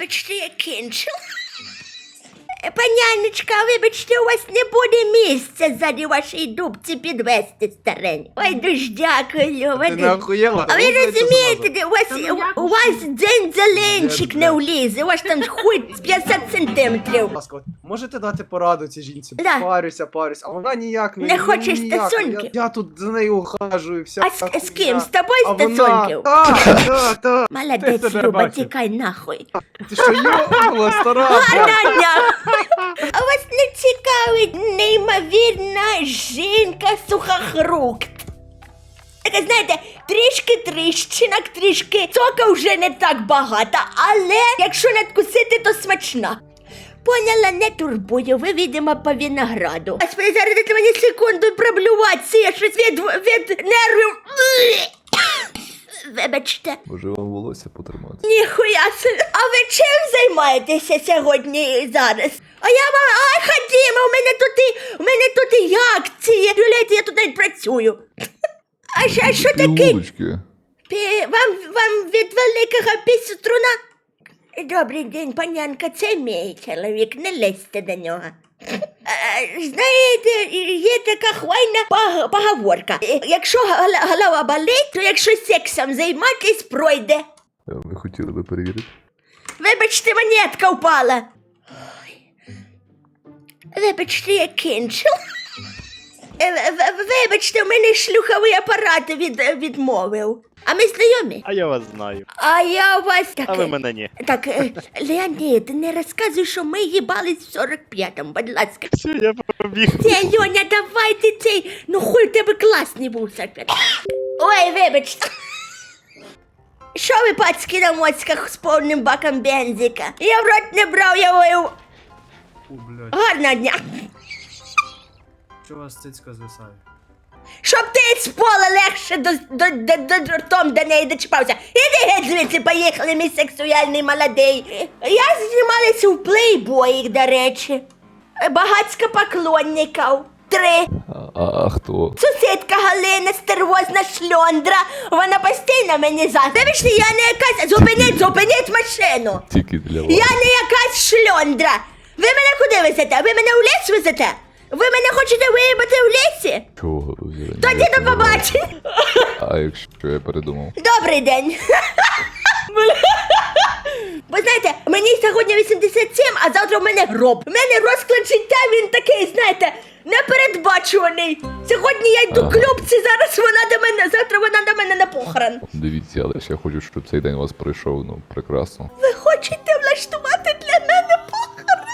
Вибачте, я кінчила. Паняночка, вибачте, у вас не буде місця ззаді вашій дубці підвести старень. Ой, дуже дякую. Ти не охуєла? А ви розумієте, у вас, Та ну як у вас дзень зеленчик не влізе, у вас там хуй 50 сантиметрів. Будь ласка, от можете дати пораду цій жінці? Да. Парюся, парюся, а вона ніяк не Не хоче ніяк. стосунки? Я, я тут за нею ухажую, вся А з, така з хуйня. ким? З тобою А вона... стосунків? Так, так, так. Молодець, Ти себе Люба, бачив. тікай нахуй. Ти що, йола, стара? блядь? Аня, а вас не цікавить неймовірна жінка сухохрукт. Така, знаєте, трішки тріщинок, трішки сока вже не так багато, але якщо надкусити, то смачна. Поняла, не турбую, ви відомо по винограду. А зараз мені секунду проблюватися, я щось від, від нервів. Вибачте. Може вам волосся потримати? Ніхуя собі. А ви чим займаєтеся сьогодні і зараз? А я вам, ай, ходімо, у мене тут і, у мене тут і акції. Юляйте, я тут навіть працюю. А а що таке? Пі- Вам, вам від великого піструна? Добрий день, панянка, це мій чоловік, не лезьте до нього. Е, Знаєте, є така хвайна поговорка. Е, Якщо голова болить, то якщо сексом займатись, пройде. Е, Ви хотіли би перевірити? Вибачте, монетка впала. Вибачте, я кінчила. Е, Вибачте, у мене шлюховий апарат від, відмовив. А ми знайомі? А я вас знаю. А я у вас так. А ви е, мене ні. Так, е, Леонід, не розказуй, що ми їбались в 45-му, будь ласка. Все, я побіг. Це, Льоня, давай ти цей. Ну хуй в тебе класний був 45. Ой, вибачте. Що ви, пацки на моцьках з повним баком бензика? Я в рот не брав, я вою. Фу, блядь, Гарного дня. що у вас цицька звисає? Щоб ти з пола легше до, до, до, до, ртом до неї дочіпався. Іди геть звідси, поїхали, мій сексуальний молодий. Я знімалася у плейбої, до речі. Багацька поклонників. Три. А, а, хто? Сусідка Галина, стервозна шльондра. Вона постійно мені за. Вибачте, я не якась. Зупиніть, зупиніть машину. Тільки для вас. Я не якась шльондра. Ви мене куди везете? Ви мене у ліс везете? Ви мене хочете виїбати в лісі? Чого? Тоді до побачення. А якщо я передумав? Добрий день. Ви знаєте, мені сьогодні 87, а завтра в мене гроб. У мене розклад життя, він такий, знаєте, непередбачуваний. Сьогодні я йду Ага. к Любці, зараз вона до мене, завтра вона до мене на похорон. Дивіться, але я хочу, щоб цей день у вас пройшов, ну, прекрасно. Ви хочете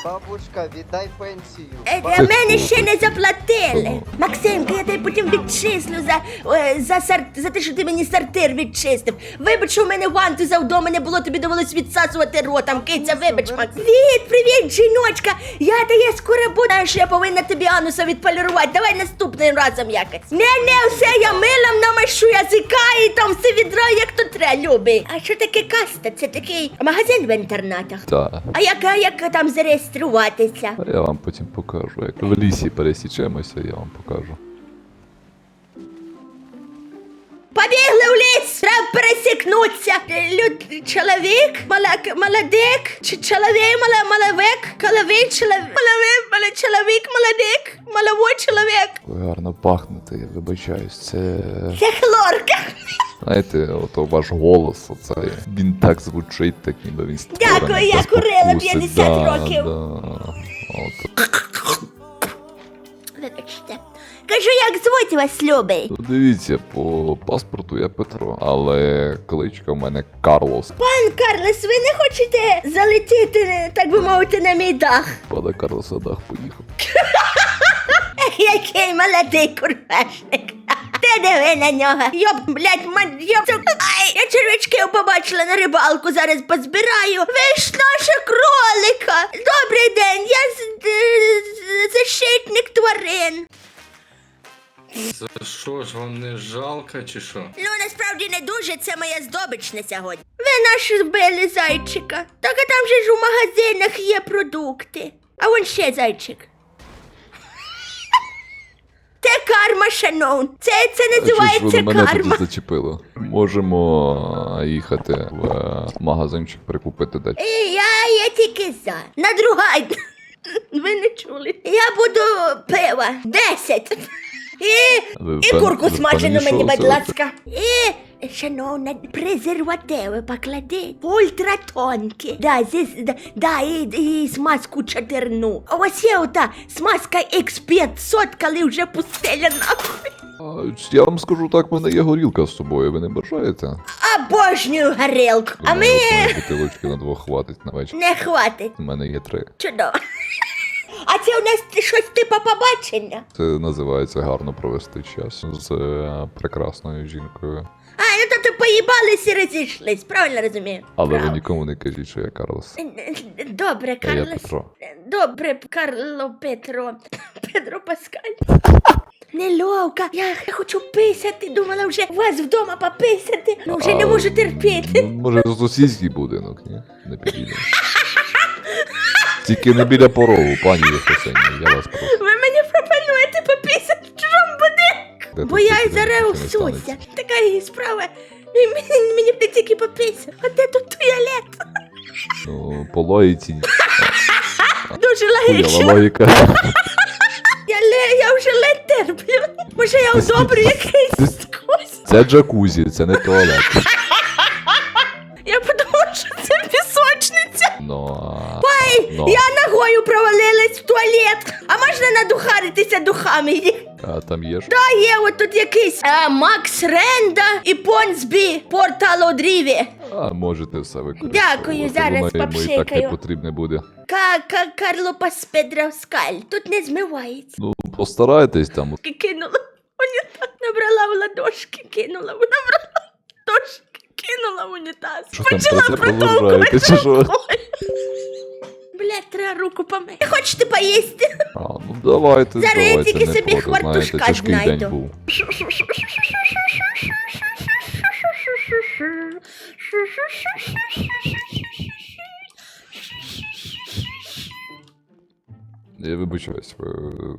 Бабушка, віддай пенсію. Е, Для мене ще не заплатили. Максимка, я тобі потім відчислю за, е, за, сар... за те, що ти мені сортир відчистив. Вибач, що в мене вантуза вдома не було, тобі довелось відсасувати ротом. Киця, вибач, Макс. Привіт, привіт, жіночка. Я та я скоро буду, Знаєш, що я повинна тобі ануса відполірувати. Давай наступним разом якось. Не, не, все, я милом намашу язика і там все відра, як то треба, любий. А що таке каста? Це такий магазин в інтернатах. Та. А як, а як там зареєструватися? А я вам потім покажу. Як в лісі пересічемося, я вам покажу. Побігли в ліс, треба пересікнутися. Люд, чоловік, малак, молодик, чи чоловік, мала, маловик, коловик, чоловік, маловик, мала, чоловік, молодик, маловий чоловік. Ви гарно пахнете, я вибачаюсь. Це. Це хлорка. Знаєте, ото ваш голос, оце. Він так звучить, так ніби він створений Дякую, я курила спокуси. 50 да, років. Да. От. Вибачте. Кажу, як звуть вас, любий? Ну, Дивіться, по паспорту я Петро, але кличка в мене Карлос. Пан Карлес, ви не хочете залетіти, так би мовити, на мій дах? Пане Карлоса дах поїхав. Який молодий курвешник. Диви на нього. Йоп, блядь, мать, йоп. цу- Ай, я червячків побачила на рибалку, зараз позбираю. Ви ж наша кролика. Добрий день, я з- з- защитник тварин. За що ж вам не жалко чи що? Ну, насправді не дуже, це моя здобич на сьогодні. Ви наш збили зайчика. Так а там же ж у магазинах є продукти. А вон ще зайчик. Це карма, шанон. Це, це називається ви мене карма. тоді зачепили? Можемо їхати в е, магазинчик прикупити дати. І я я тільки за. Надругай. Ви не чули. Я буду пива. Десять. І, Ви і курку ви смажену мені, що будь ласка. І, шановна, презервативи покладіть. Ультратонкі. Да, зі, да, да і, і смазку чатерну. А ось є ота смазка X500, коли вже пустеля нахуй. А, Я вам скажу так, в мене є горілка з собою, ви не бажаєте? Обожнюю горілку. А ми бутилочки на двох хватить на вечір. не хватить. У мене є три. Чудово. А це у нас щось типу побачення. Це називається гарно провести час з е, прекрасною жінкою. А, ну то ти поїбались і розійшлись, правильно розумію? Але ви нікому не кажіть, що я Карлос. Добре, А я Карлос. Петро. Добре, Карло Петро. Петро Паскаль. Неловка, я хочу писати, думала вже у вас вдома пописати. Ну вже не А, можу терпіти. ну, Може, сусідський будинок, ні? Не підійде. Тільки не біля порогу, пані Єфросині, я вас прошу. Ви мені пропонуєте пописати в чужому будинку. Бо я й станеться. Така і справа. Мені, мені б не тільки пописати. А де тут туалет? Ну, по логіці. Дуже логічно. логіка. Я, ле, я вже ледь терплю. Може я одобрю якийсь скось. Це джакузі, це не туалет. Я ногою провалилась в туалет. А можна надухаритися духами? а там є ж. А є от тут якийсь е, Макс Ренда і Понсбі Портал Одріві. А можете все використати. Дякую, зараз Воно йому і так не попшикаю. потрібне буде. Ка Ка Карло Паспедравскаль. Тут не змивається. Ну, постарайтесь там. Кинула. Унітаз. Набрала в ладошки, кинула. Набрала в ладошки, кинула в унітаз. Що там, Почала про продовжуєте, чи що? рукою. Блядь, треба руку помити. Хочете поїсти? А, ну давайте, Зараз я давайте, тільки не собі проти, хвартушка знаєте, тяжкий знайду. день був. Я вибачаюсь, ви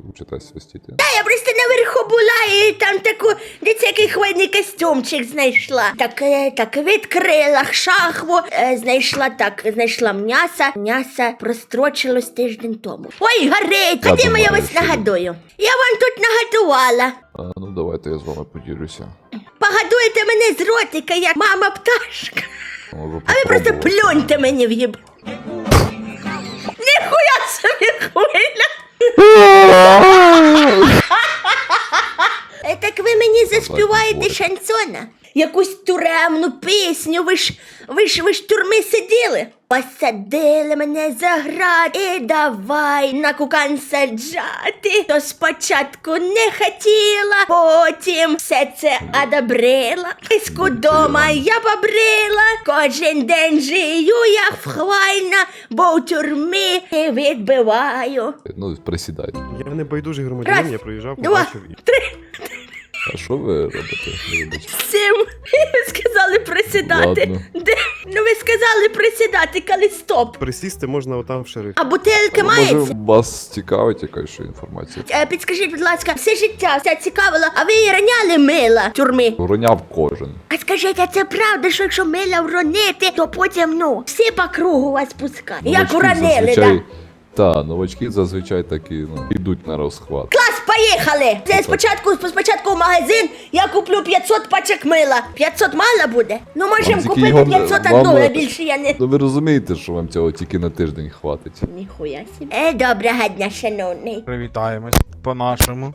учитесь свистіти. Та я просто була і там таку дитякий хвойний костюмчик знайшла. Так, е, так відкрила шахву, е, знайшла так, знайшла м'ясо. М'ясо прострочилось тиждень тому. Ой, горить! Ходімо, я вас нагадую. Я вам тут нагадувала. А, ну давайте я з вами поділюся. Погодуйте мене з ротика, як мама пташка. А ви просто плюньте мені в їб. Ніхуя собі хвиля! Е, Так ви мені заспіваєте говорить. Шансона? Якусь туремну пісню, ви ж ви ж ви ж турми сиділи. Посадили мене за град і давай на кукан саджати. То спочатку не хотіла, потім все це одобрила. Іску дома я побрила, кожен день жию я вхвально, бо в тюрмі відбиваю. Ну, присідайте. Я не байдужий громадянин, Раз, я проїжджав, два, побачив і. три, А що ви робите? Вибачте. сім. Ви сказали присідати. Ладно. Де? Ну ви сказали присідати, коли стоп. Присісти можна отам в шерифі. А бутилки Може, мається? вас цікавить якась ще інформація? Е, Підскажіть, будь ласка, все життя все цікавило, а ви її раняли мила в тюрмі. Роняв кожен. А скажіть, а це правда, що якщо мила вронити, то потім, ну, всі по кругу вас пускають. Як Новачки уронили, зазвичай- да? Та, новачки зазвичай такі, ну, йдуть на розхват. Поїхали! Це спочатку, спочатку в магазин, я куплю 500 пачок мила. 500 мало буде? Ну, можемо тільки купити його- 500 вам- одну, а більше я не... Ну ви розумієте, що вам цього тільки на тиждень хватить. Ніхуя собі. Е, доброго дня, шановний. Привітаємось по-нашому.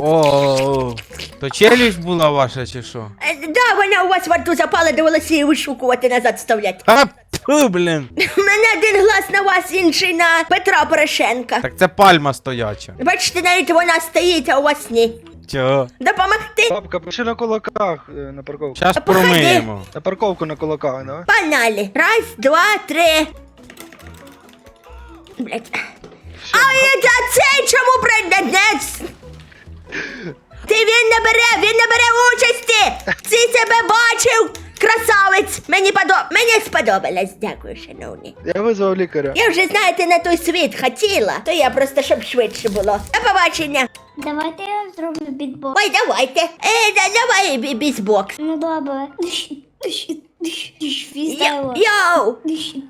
О, то челюсть була ваша чи що? Е, Да, вона у вас во рту запала, довелося її вишукувати назад вставляти. А, тьфу, блін. У мене один глаз на вас, інший на Петра Порошенка. Так це пальма стояча. Бачите, навіть вона стоїть, а у вас ні. Чого? Допомогти? Бабка, пиши на кулаках е, на парковку. Щас походи. промиємо. На парковку на кулаках, да? Погнали. Раз, два, три. Блять. А це цей чому прийдеться? Ти він не бере, він не бере участі. Ти себе бачив. Красавець. Мені подо... Мені сподобалось. Дякую, шановні. Я визвав лікаря. Я вже, знаєте, на той світ хотіла, то я просто, щоб швидше було. До побачення. Давайте я зроблю бітбокс. Ой, давайте. Е, да, давай бі- бізбокс. Ну добре. Йо! Йоу!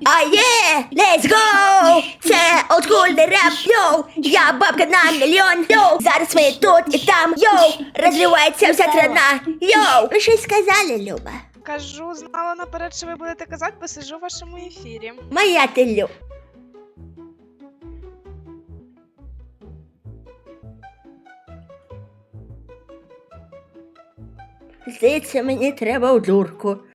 А є! Let's go! Це олдскульний реп, йоу! Я бабка на мільйон, йоу! Зараз ми тут і там, йоу! Розливається вся страна, йоу! Ви щось сказали, Люба? Кажу, знала наперед, що ви будете казати, посижу в вашому ефірі. Моя телю. Здається, мені треба у дурку.